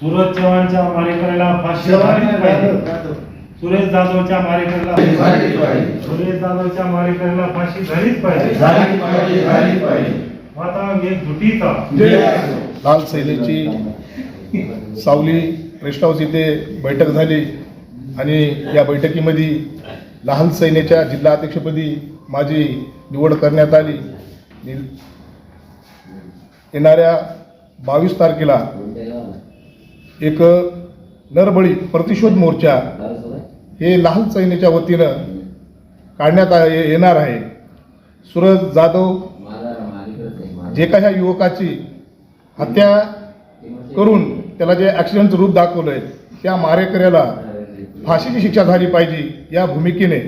सूरज चव्हाणच्या मारेकऱ्याला फाशी झालीच पाहिजे. सुरेश जाधवच्या मारेकऱ्याला. सुरेश जाधवच्या मारेकऱ्याला फाशी झालीच पाहिजे. आता एक दुटीचा लाल सेनेची सावली रेस्ट हाऊस इथे बैठक झाली आणि या बैठकीमध्ये लहान सैन्याच्या जिल्हा अध्यक्षपदी माझी निवड करण्यात आली. येणाऱ्या बावीस तारखेला एक नरबळी प्रतिशोध मोर्चा हे लहान सैन्याच्या वतीनं काढण्यात आ- येणार आहे. सुरज जाधव जे काही ह्या युवकाची हत्या करून त्याला जे ॲक्सिडेंटचं रूप दाखवलं आहे त्या मारेकऱ्याला फाशीची शिक्षा झाली पाहिजे या भूमिकेने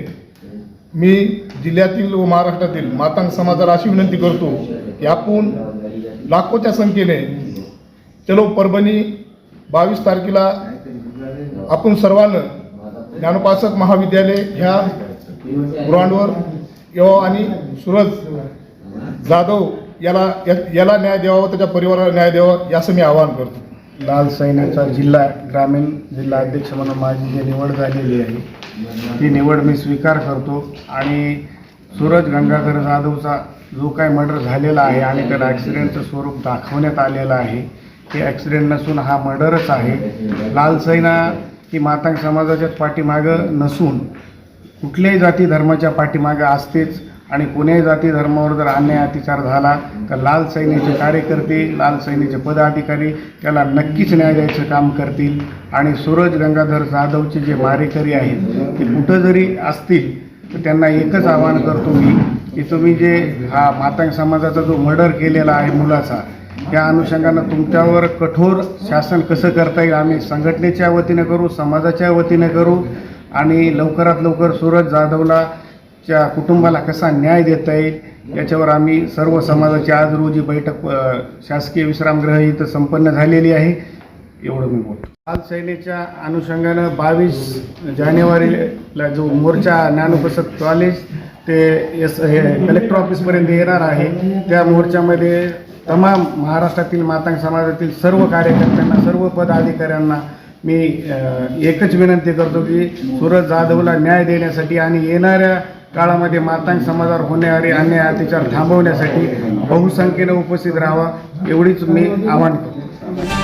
मी जिल्ह्यातील व महाराष्ट्रातील मातांग समाजाला अशी विनंती करतो की आपण लाखोच्या संख्येने चलो परभणी बावीस तारखेला आपण सर्वांना ज्ञानोपासक महाविद्यालय ह्या ग्राउंडवर यावं आणि सूरज जाधव याला या- याला न्याय द्यावा त्याच्या परिवाराला न्याय द्यावा याचं मी आवाहन करतो. लाल सैन्याचा जिल्हा ग्रामीण जिल्हा अध्यक्ष म्हणून माझी जी निवड झालेली आहे ती निवड मी स्वीकार करतो. आणि सूरज गंगाधर जाधवचा जो काय मर्डर झालेला आहे आणि त्याला ॲक्सिडेंटचं स्वरूप दाखवण्यात आलेलं आहे ते ॲक्सिडेंट नसून हा मर्डरच आहे. लाल सैना ही मातांग समाजाच्याच पाठीमागं नसून कुठल्याही जाती धर्माच्या पाठीमागं असतेच आणि कोण्याही जाती धर्मावर जर अन्याय अतिचार झाला तर लाल सैनेचे कार्यकर्ते लाल सैनेचे पदाधिकारी त्याला नक्कीच न्याय द्यायचं काम करतील. आणि सूरज गंगाधर जाधवचे जे मारेकरी आहेत ते कुठं जरी असतील तर त्यांना एकच आवाहन करतो मी की तुम्ही जे हा मातांग समाजाचा जो मर्डर केलेला आहे मुलाचा या अनुषंगानं तुमच्यावर कठोर शासन कसं करता येईल आम्ही संघटनेच्या वतीनं करू समाजाच्या वतीनं करू आणि लवकरात लवकर सूरज जाधवला च्या कुटुंबाला कसा न्याय देता येईल याच्यावर आम्ही सर्व समाजाची आज रोजी बैठक शासकीय विश्रामगृह इथं संपन्न झालेली आहे. एवढं मी बोलतो. लाल सेनेच्या अनुषंगानं बावीस जानेवारीला जो मोर्चा ज्ञानोपसत कॉलेज ते एस हे कलेक्टर ऑफिसपर्यंत येणार आहे त्या मोर्चामध्ये तमाम महाराष्ट्रातील मातांग समाजातील सर्व कार्यकर्त्यांना सर्व पदाधिकाऱ्यांना मी एकच विनंती करतो की सूरज जाधवला न्याय देण्यासाठी आणि येणाऱ्या काळामध्ये मातांग समाजावर होणारे अन्याय अत्याचार थांबवण्यासाठी बहुसंख्येनं उपस्थित राहावा एवढीच मी आव्हान करतो.